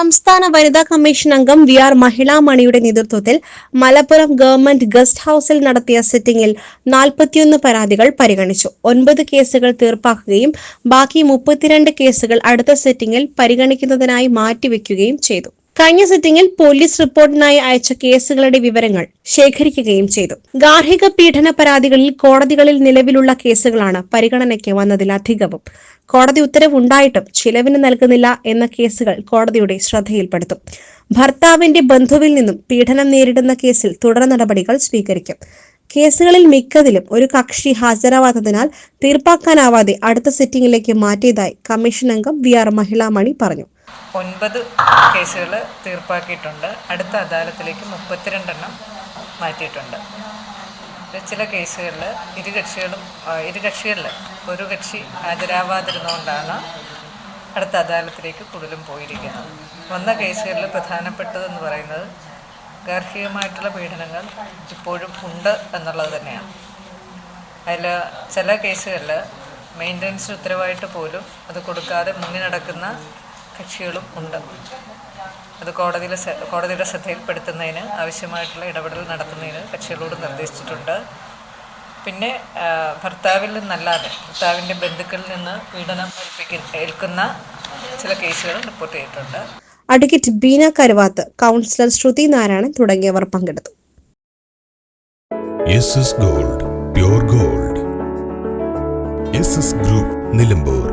സംസ്ഥാന വനിതാ കമ്മീഷൻ അംഗം വി ആർ മഹിളാമണിയുടെ നേതൃത്വത്തിൽ മലപ്പുറം ഗവൺമെന്റ് ഗസ്റ്റ് ഹൌസിൽ നടത്തിയ സിറ്റിംഗിൽ നാൽപ്പത്തിയൊന്ന് പരാതികൾ പരിഗണിച്ചു. ഒൻപത് കേസുകൾ തീർപ്പാക്കുകയും ബാക്കി മുപ്പത്തിരണ്ട് കേസുകൾ അടുത്ത സിറ്റിംഗിൽ പരിഗണിക്കുന്നതിനായി മാറ്റിവെക്കുകയും ചെയ്തു. കഴിഞ്ഞ സിറ്റിംഗിൽ പോലീസ് റിപ്പോർട്ടിനായി അയച്ച കേസുകളുടെ വിവരങ്ങൾ ശേഖരിക്കുകയും ചെയ്തു. ഗാർഹിക പീഡന പരാതികളിൽ കോടതികളിൽ നിലവിലുള്ള കേസുകളാണ് പരിഗണനയ്ക്ക് വന്നതിൽ അധികവും. കോടതി ഉത്തരവുണ്ടായിട്ടും ചിലവിന് നൽകുന്നില്ല എന്ന കേസുകൾ കോടതിയുടെ ശ്രദ്ധയിൽപ്പെടുത്തും. ഭർത്താവിന്റെ ബന്ധുവിൽ നിന്നും പീഡനം നേരിടുന്ന കേസിൽ തുടർ നടപടികൾ സ്വീകരിക്കും. കേസുകളിൽ മിക്കതിലും ഒരു കക്ഷി ഹാജരാവാത്തതിനാൽ തീർപ്പാക്കാനാവാതെ അടുത്ത സിറ്റിംഗിലേക്ക് മാറ്റിയതായി കമ്മീഷൻ അംഗം വി ആർ മഹിളാമണി പറഞ്ഞു. ഒൻപത് കേസുകൾ തീർപ്പാക്കിയിട്ടുണ്ട്. അടുത്ത അദാലത്തിലേക്ക് മുപ്പത്തിരണ്ടെണ്ണം മാറ്റിയിട്ടുണ്ട്. ചില കേസുകളിൽ ഇരു കക്ഷികളും ഇരു കക്ഷികളിൽ ഒരു കക്ഷി ഹാജരാവാതിരുന്നുകൊണ്ടാണ് അടുത്ത അദാലത്തിലേക്ക് കൂടുതലും പോയിരിക്കുന്നത്. വന്ന കേസുകളിൽ പ്രധാനപ്പെട്ടതെന്ന് പറയുന്നത് ഗാർഹികമായിട്ടുള്ള പീഡനങ്ങൾ ഇപ്പോഴും ഉണ്ട് എന്നുള്ളത് തന്നെയാണ്. അതിൽ ചില കേസുകളിൽ മെയിന്റനൻസ് ഉത്തരവായിട്ട് പോലും അത് കൊടുക്കാതെ മുങ്ങി നടക്കുന്ന കക്ഷികളും ഉണ്ട്. അത് കോടതിയിലെ കോടതിയുടെ ശ്രദ്ധയിൽപ്പെടുത്തുന്നതിന് ആവശ്യമായിട്ടുള്ള ഇടപെടൽ നടത്തുന്നതിന് കക്ഷികളോട് നിർദ്ദേശിച്ചിട്ടുണ്ട്. പിന്നെ ഭർത്താവിൽ നിന്നല്ലാതെ ഭർത്താവിന്റെ ബന്ധുക്കളിൽ നിന്ന് പീഡനം ഏൽപ്പിക്കുന്ന ചില കേസുകൾ റിപ്പോർട്ട് ചെയ്തിട്ടുണ്ട്. അഡ്വക്കേറ്റ് ബീന കരുവാത്ത് കൗൺസിലർ ശ്രുതി നാരായണൻ തുടങ്ങിയവർ പങ്കെടുത്തു. Gold gold group Nilambur